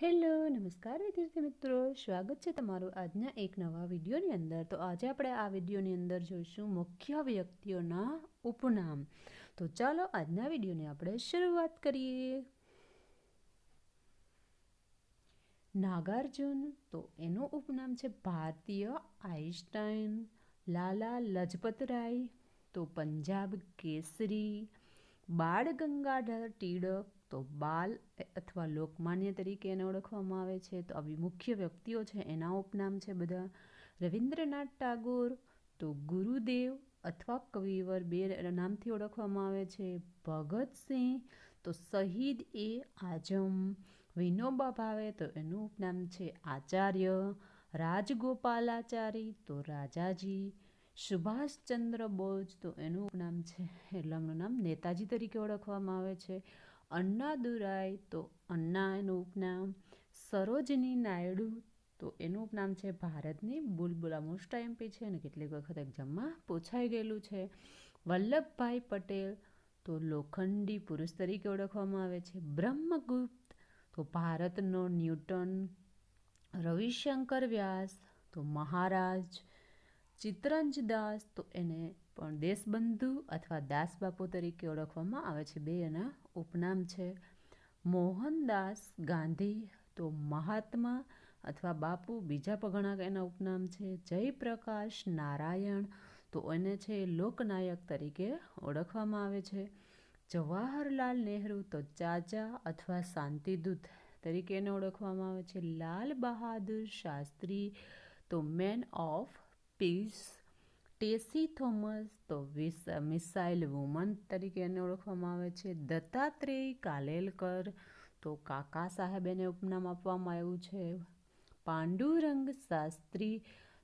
Hello, નમસ્કાર વિદ્યાર્થી મિત્રો. સ્વાગત છે તમારું આજના એક નવા વિડીયોની અંદર. તો આજે આપણે આ વિડીયોની અંદર જોઈશું મુખ્ય વ્યક્તિઓના ઉપનામ. તો ચાલો આજના વિડીયોની આપણે શરૂઆત કરીએ. નાગાર્જુન. તો એનું ઉપનામ છે ભારતીય આઈન્સ્ટાઈન. લાલા લજપતરાય તો પંજાબ કેસરી. બાળ ગંગાધર ટિળક તો બાલ અથવા લોકમાન્ય તરીકે એને ઓળખવામાં આવે છે. તો આવી મુખ્ય વ્યક્તિઓ છે, એના ઉપનામ છે બધા. રવિન્દ્રનાથ ટાગોર, તો ગુરુદેવ અથવા કવિવર બે નામથી ઓળખવામાં આવે છે. ભગતસિંહ તો શહીદ એ આઝમ. વિનોબા ભાવે, તો એનું ઉપનામ છે આચાર્ય. રાજગોપાલાચારી, તો રાજાજી. સુભાષચંદ્ર બોઝ, તો એનું ઉપનામ છે, એટલે એમનું નામ નેતાજી તરીકે ઓળખવામાં આવે છે. અન્નાદુરાય તો અન્ના એનું ઉપનામ, સરોજની નાયડુ તો એનું ઉપનામ છે ભારતની બુલબુલા. મોસ્ટ એમપી છે અને કેટલીક વખત એક્ઝામમાં પૂછાઈ ગયેલું છે. વલ્લભભાઈ પટેલ તો લોખંડી પુરુષ તરીકે ઓળખવામાં આવે છે. બ્રહ્મગુપ્ત તો ભારતનો ન્યૂટન, રવિશંકર વ્યાસ તો મહારાજ, ચિત્રંજ દાસ તો એને પણ દેશબંધુ અથવા દાસબાપુ તરીકે ઓળખવામાં આવે છે. બે એના ઉપનામ છે. મોહનદાસ ગાંધી તો મહાત્મા અથવા બાપુ. બીજા પગણા એના ઉપનામ છે. જયપ્રકાશ નારાયણ તો એને છે લોકનાયક તરીકે ઓળખવામાં આવે છે. જવાહરલાલ નહેરુ તો ચાચા અથવા શાંતિદૂત તરીકે એને ઓળખવામાં આવે છે. લાલ બહાદુર શાસ્ત્રી તો man of peace Tessy Thomas, તો વિસ, મિસાઇલ વુમન તરીકે એને ઓળખવામાં આવે છે. દત્તાત્રેય કાલેલકર, તો કાકા સાહેબ એને ઉપનામ આપવામાં આવ્યું છે. પાંડુરંગ શાસ્ત્રી,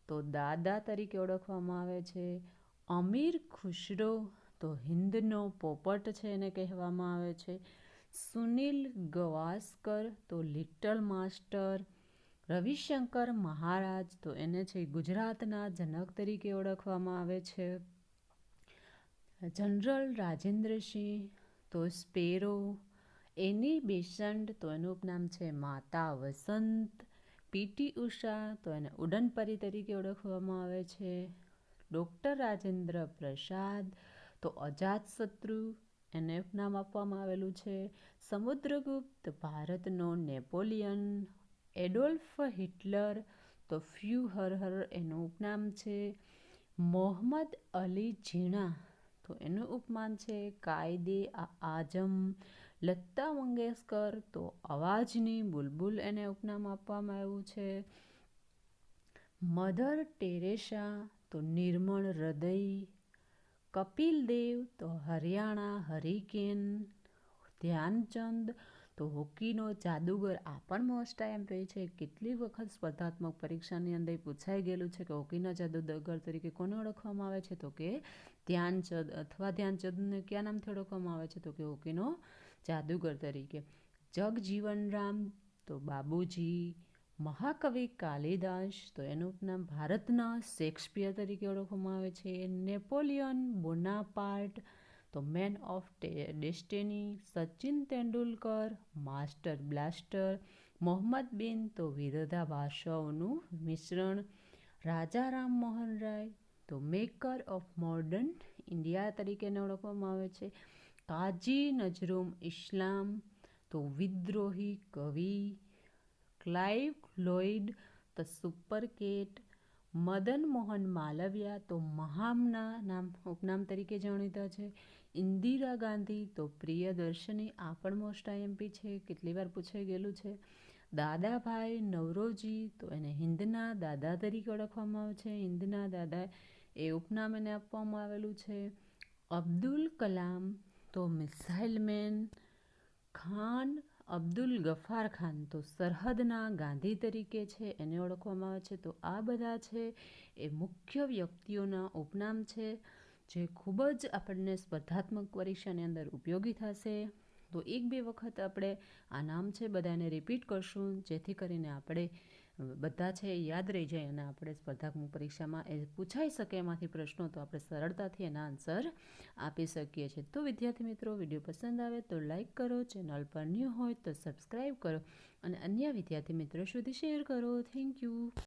તો દાદા તરીકે ઓળખવામાં આવે છે. અમીર ખુશરો, તો હિન્દનો પોપટ છે એને કહેવામાં આવે છે. સુનિલ ગવાસ્કર, તો લિટલ માસ્ટર રવિશંકર મહારાજ તો એને છે ગુજરાતના જનક તરીકે ઓળખવામાં આવે છે. જનરલ રાજેન્દ્રસિંહ, તો સ્પેરો, એની બેસન્ટ તો એનું ઉપનામ છે માતા વસંત, પીટી ઉષા તો એને ઉડનપરી તરીકે ઓળખવામાં આવે છે. ડૉક્ટર રાજેન્દ્ર પ્રસાદ તો અજાતશત્રુ એને ઉપનામ આપવામાં આવેલું છે. સમુદ્રગુપ્ત ભારતનો નેપોલિયન એડોલ્ફ હિટલર તો ફ્યુ હર હર એનું ઉપનામ છે. મોહમ્મદ અલી ઝીણા તો એનું ઉપમાન છે. કાયદે આઝમ લતા મંગેશકર તો અવાજની બુલબુલ એને ઉપનામ આપવામાં આવ્યું છે. મધર ટેરેસા તો નિર્મળ હૃદય, કપિલ દેવ તો હરિયાણા હરિકેન, ધ્યાનચંદ તો હોકીનો જાદુગર આ પણ મોસ્ટ આઈએમપી છે. કેટલી વખત સ્પર્ધાત્મક પરીક્ષાની અંદર પૂછાઈ ગયેલું છે કે હોકીના જાદુગર તરીકે કોને ઓળખવામાં આવે છે? તો કે ધ્યાનચંદ, અથવા ધ્યાનચંદને કયા નામથી ઓળખવામાં આવે છે? તો કે હોકીનો જાદુગર તરીકે. જગજીવન રામ તો બાબુજી, મહાકવિ કાલિદાસ, તો એનું ઉપનામ ભારતના શેક્સપિયર તરીકે ઓળખવામાં આવે છે. નેપોલિયન બોનાપાર્ટ તો man of destiny Sachin Tendulkar, master blaster Mohammad bin તો વિરોધાભાષાઓનું મિશ્રણ, રાજા રામ મોહન રાય તો મેકર ઓફ મોડર્ન ઇન્ડિયા તરીકેને ઓળખવામાં આવે છે. કાજી નજરૂમ ઇસ્લામ તો વિદ્રોહી કવિ Clive Lloyd the super cat Madan Mohan Malaviya તો મહામના નામ, ઉપનામ તરીકે જાણીતા છે. ઇન્દિરા ગાંધી તો પ્રિયદર્શની, આ પણ મોસ્ટ આઈએમપી છે, કેટલી વાર પૂછાઈ ગયેલું છે. દાદાભાઈ નવરોજી તો એને હિન્દના દાદા તરીકે ઓળખવામાં આવે છે. હિન્દના દાદા એ ઉપનામ એને આપવામાં આવેલું છે. અબ્દુલ કલામ તો મિસાઇલ મેન ખાન અબ્દુલ ગફાર ખાન તો સરહદના ગાંધી તરીકે છે, એને ઓળખવામાં આવે છે. તો આ બધા છે એ મુખ્ય વ્યક્તિઓના ઉપનામ છે, જે ખૂબ જ આપણને સ્પર્ધાત્મક પરીક્ષાની અંદર ઉપયોગી થશે. તો એક બે વખત આપણે આ નામ છે બધાને રિપીટ કરશું, જેથી કરીને આપણે બધા છે એ યાદ રહી જાય અને આપણે સ્પર્ધાત્મક પરીક્ષામાં એ પૂછાઈ શકે એમાંથી પ્રશ્નો તો આપણે સરળતાથી એના આન્સર આપી શકીએ છીએ. તો વિદ્યાર્થી મિત્રો, વીડિયો પસંદ આવે તો લાઇક કરો ચેનલ પર ન્યૂ હોય તો સબસ્ક્રાઈબ કરો અને અન્ય વિદ્યાર્થી મિત્રો સુધી શેર કરો. Thank you